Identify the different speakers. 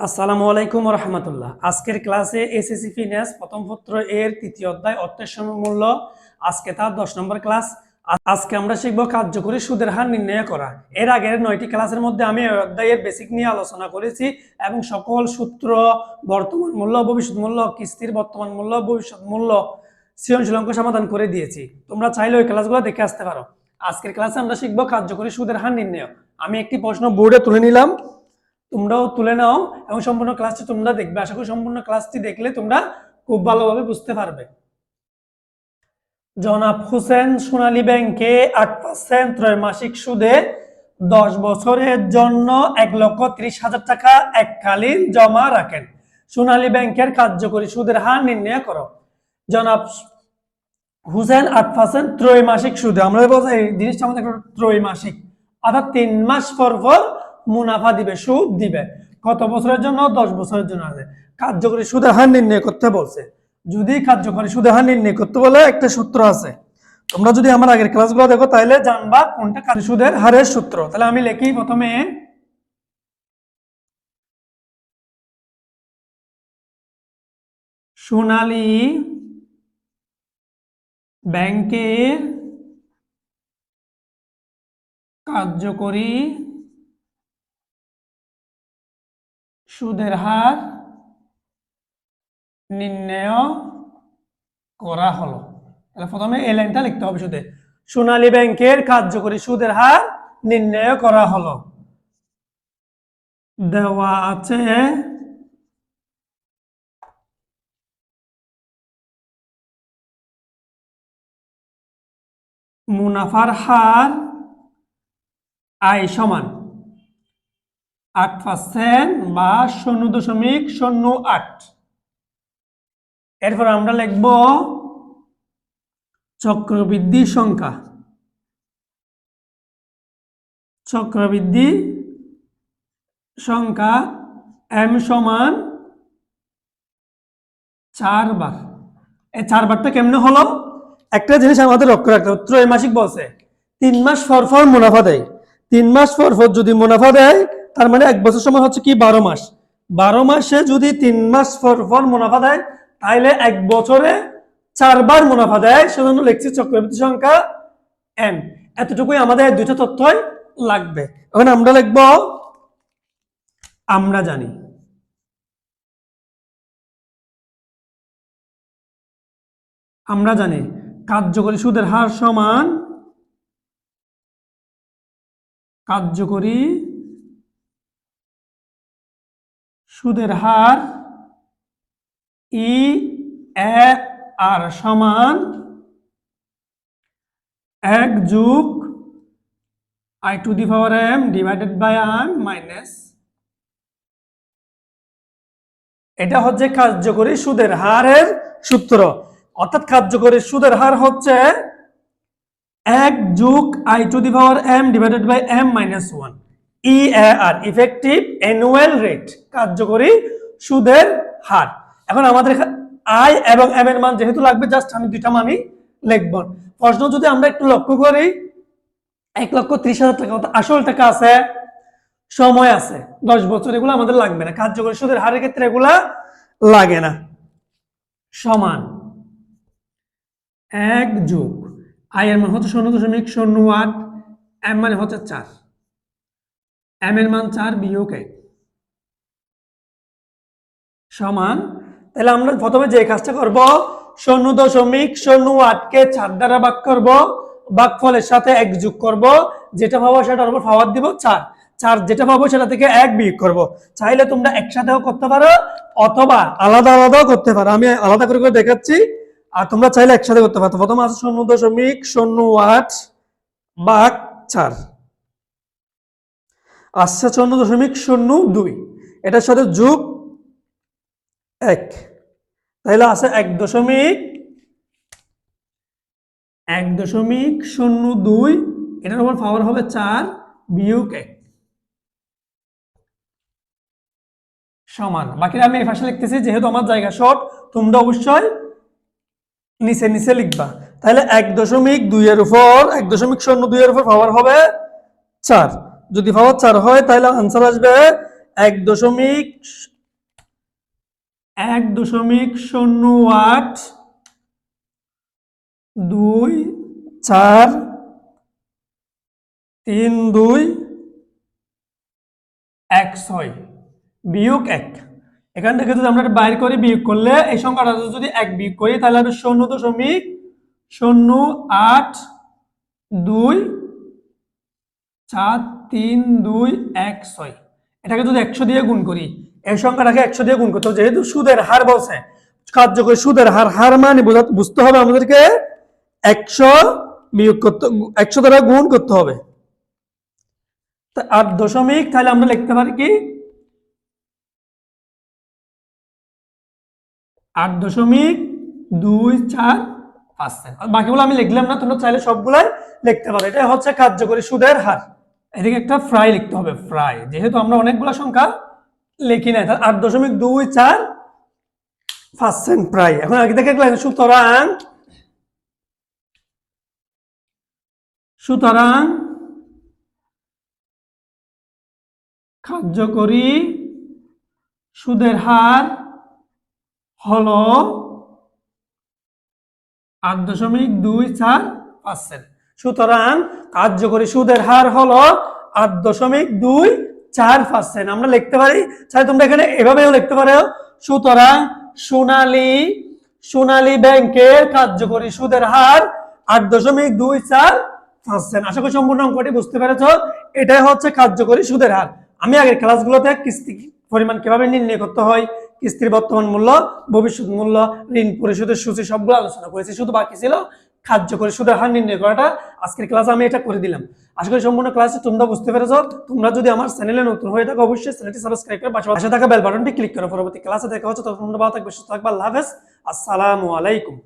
Speaker 1: আসসালামু আলাইকুম রহমতুল্লাহ আজকের ক্লাসে এসএসসি ফিনান্স প্রথম পত্র এর তৃতীয় অধ্যায় অর্থের সমমূল্য। আজকে তার দশ নম্বর ক্লাস। আজকে আমরা শিখব কার্যকরী সুদের হার নির্ণয় করা। এর আগের নয়টি ক্লাসের মধ্যে আমি অধ্যায়ের বেসিক নিয়ে আলোচনা করেছি এবং সকল সূত্র, বর্তমান মূল্য, ভবিষ্যৎ মূল্য, কিস্তির বর্তমান মূল্য, ভবিষ্যৎ মূল্য সৃজনশীল অঙ্ক সমাধান করে দিয়েছি। তোমরা চাইলে ওই ক্লাসগুলো দেখে আসতে পারো। আজকের ক্লাসে আমরা শিখব কার্যকরী সুদের হার নির্ণয়। আমি একটি প্রশ্ন বোর্ডে তুলে নিলাম। তোমরাও তুলে নাও এবং সম্পূর্ণ ক্লাসটি তোমরা দেখবে। আশা করি সম্পূর্ণ ক্লাসটি দেখলে তোমরা খুব ভালোভাবে বুঝতে পারবে। জনাব হোসেন সোনালী ব্যাংকে আট পার্সেন্ট ত্রৈমাসিক সুদে দশ বছরের জন্য এক লক্ষ ত্রিশ হাজার টাকা এককালীন জমা রাখেন। সোনালী ব্যাংকের কার্যকরী সুদের হার নির্ণয় করো। জনাব হুসেন আট পার্সেন্ট ত্রৈমাসিক সুদে, আমরা বলছি জিনিসটা আমাদের ত্রৈমাসিক অর্থাৎ তিন মাস পর পর মুনাফা দিবে, সুদ দিবে। কত বছরের জন্য? দশ বছরের জন্য আছে। কার্যকরী সুদের হার নির্ণয় করতে বলছে। যদি কার্যকরী সুদের হার নির্ণয় করতে বলে, একটা সূত্র আছে। তোমরা যদি আমার আগের ক্লাসগুলো দেখো, তাহলে জানবা কোনটা সুদের হারের সূত্র। তাহলে আমি লিখি প্রথমে। সোনালী ব্যাংকের কার্যকরী সুদের হার নির্ণয় করা হলো। তাহলে প্রথমে এই লাইনটা লিখতে হবে সুদে। সোনালী ব্যাংকের কার্যকরী সুদের হার নির্ণয় করা হলো। দেওয়া আছে মুনাফার হার আয় সমান। আট পার্সেন্ট বা শূন্য দশমিক শূন্য আট। এরপর আমরা লিখব চক্রবৃদ্ধি সংখ্যা। চক্রবৃদ্ধি সংখ্যা এম সমান চারবার এই চারবারটা কেমনে হলো? একটা জিনিস আমাদের লক্ষ্য রাখতে হবে, ত্রৈমাসিক বলছে। তিন মাস পর পর মুনাফা দেয়। তিন মাস পর পর যদি মুনাফা দেয় তার মানে এক বছর সময় হচ্ছে কি? বারো মাস। বারো মাসে যদি তিন মাস পর মুনাফা দেয় তাহলে এক বছরে চারবার মুনাফা দেয়। সেজন্য লিখছি চক্রবৃদ্ধি সংখ্যা এন এতটুকুই আমাদের দুইটা তথ্যই লাগবে। এখন আমরা লিখব, আমরা জানি। আমরা জানি, কার্যকরী সুদের হার সমান কার্যকরী সুদের হার ই আর সমান এক যুগ i to the power m divided by m minus এটা হচ্ছে কার্যকরী সুদের হারের সূত্র। অর্থাৎ কার্যকরী সুদের হার হচ্ছে এক যুগ i to the power m divided by m minus one. E R effective annual rate কার্যকরী সুদের হার। এখন আমাদের আই এবং এম এর মান যেহেতু লাগবে জাস্ট আমি দুইটা মানই লিখব। প্রশ্ন, যদি আমরা একটু লক্ষ্য করি, এক লক্ষ ত্রিশ হাজার টাকা আসল টাকা আছে, সময় আছে, দশ বছর, এগুলো আমাদের লাগবে না। কার্যকরী সুদের হারের ক্ষেত্রে এগুলা লাগে না। সমান এক যুগ আই এর মান হচ্ছে শূন্য দশমিক শূন্য আট এম মানে হচ্ছে চার। এম এর মান চার বিয়োগ এক। সমান, তাহলে আমরা প্রথমে যে কাজটা করব, শূন্য দশমিক শূন্য আটকে চার দ্বারা ভাগ করব, ভাগফলের সাথে এক যোগ করব, যেটা পাবো সেটার উপর পাওয়ার দিব চার। চার যেটা পাবো সেটা থেকে এক বিয়োগ করব। চাইলে তোমরা একসাথেও করতে পারো, অথবা আলাদা আলাদাও করতে পারো। আমি আলাদা করে করে দেখাচ্ছি, আর তোমরা চাইলে একসাথে করতে পারো। প্রথম আছে শূন্য দশমিক শূন্য আট ভাগ চার। আসছে শূন্য দশমিক শূন্য দুই। এটার সাথে যোগ এক। তাহলে আছে এক দশমিক এক দশমিক শূন্য দুই। এটার উপর পাওয়ার হবে চার বিয়োগ এক। সমান। বাকিরা আমি এই ভাষা লিখতেছি, যেহেতু আমার জায়গা শর্ট তোমরা অবশ্যই নিচে নিচে লিখবা। তাহলে এক দশমিক দুইয়ের উপর, এক দশমিক শূন্য দুইয়ের উপর পাওয়ার হবে চার। যদি পাওয়ার চার হয়, তাহলে আনসার আসবে এক দশমিক এক দশমিক শূন্য আট দুই চার তিন দুই এক ছয় বিয়োগ এক। এখান থেকে যদি আমরা বাইর করি, বিয়োগ করলে এই সংখ্যাটা যদি এক বিয়োগ করি, তাহলে হবে শূন্য দশমিক শূন্য আট দুই চার, তিন, দুই, এক, ছয়। এটাকে যদি একশো দিয়ে গুণ করি, এই সংখ্যাটাকে একশো দিয়ে গুণ করতে হবে। যেহেতু সুদের হার বলছে, কার্যকরী সুদের হার হার মানে বোঝা- বুঝতে হবে আমাদেরকে একশো বিয়োগ করতে একশো দ্বারা গুণ করতে হবে। আট দশমিক, তাহলে আমরা লিখতে পারি কি? আট দশমিক দুই চার পার্সেন্ট বাকিগুলো আমি লিখলাম না, তোমরা চাইলে সবগুলাই লিখতে পারো। এটা হচ্ছে কার্যকরী সুদের হার। এদিকে একটা ফ্রাই লিখতে হবে ফ্রাই যেহেতু আমরা অনেকগুলো সংখ্যা লিখি নাই তাহলে আট দশমিক দুই চার পার্সেন্ট প্রায় এখন আগে থেকে লিখলাম, সুতরাং সুতরাং কার্যকরী সুদের হার হল আট দশমিক দুই চার পার্সেন্ট সুতরাং কার্যকরী সুদের হার হলো আট দশমিক দুই চার পার্সেন্ট আমরা লিখতে পারি চাই তোমরা এখানে এভাবেও লিখতে পারো, সুতরাং সোনালী সোনালী ব্যাংকের কার্যকরী সুদের হার আট দশমিক দুই চার পার্সেন্ট আশা করি সম্পূর্ণ অঙ্কটি বুঝতে পেরেছ, এটাই হচ্ছে কার্যকরী সুদের হার। আমি আগের ক্লাসগুলোতে কিস্তি পরিমাণ কীভাবে নির্ণয় করতে হয়, কিস্তির বর্তমান মূল্য, ভবিষ্যৎ মূল্য, ঋণ পরিশোধের সূচি সবগুলো আলোচনা করেছি, শুধু বাকি ছিল কার্যকরী সুদের হার নির্ণয় করাটা আজকের ক্লাসে আমি এটা করে দিলাম। আশা করি সম্পূর্ণ ক্লাসে তোমরা বুঝতে পেরেছ। তোমরা যদি আমার চ্যানেলে নতুন হয়ে থাকো, অবশ্যই চ্যানেলটি সাবস্ক্রাইব করে পাশে থাকা বেল বাটনটি ক্লিক করো পরবর্তী ক্লাসে দেখা হচ্ছে। তখন তোমরা ভালো থাকবে, সুস্থ থাকবে, আল্লাহ হাফেজ। আসসালামু আলাইকুম।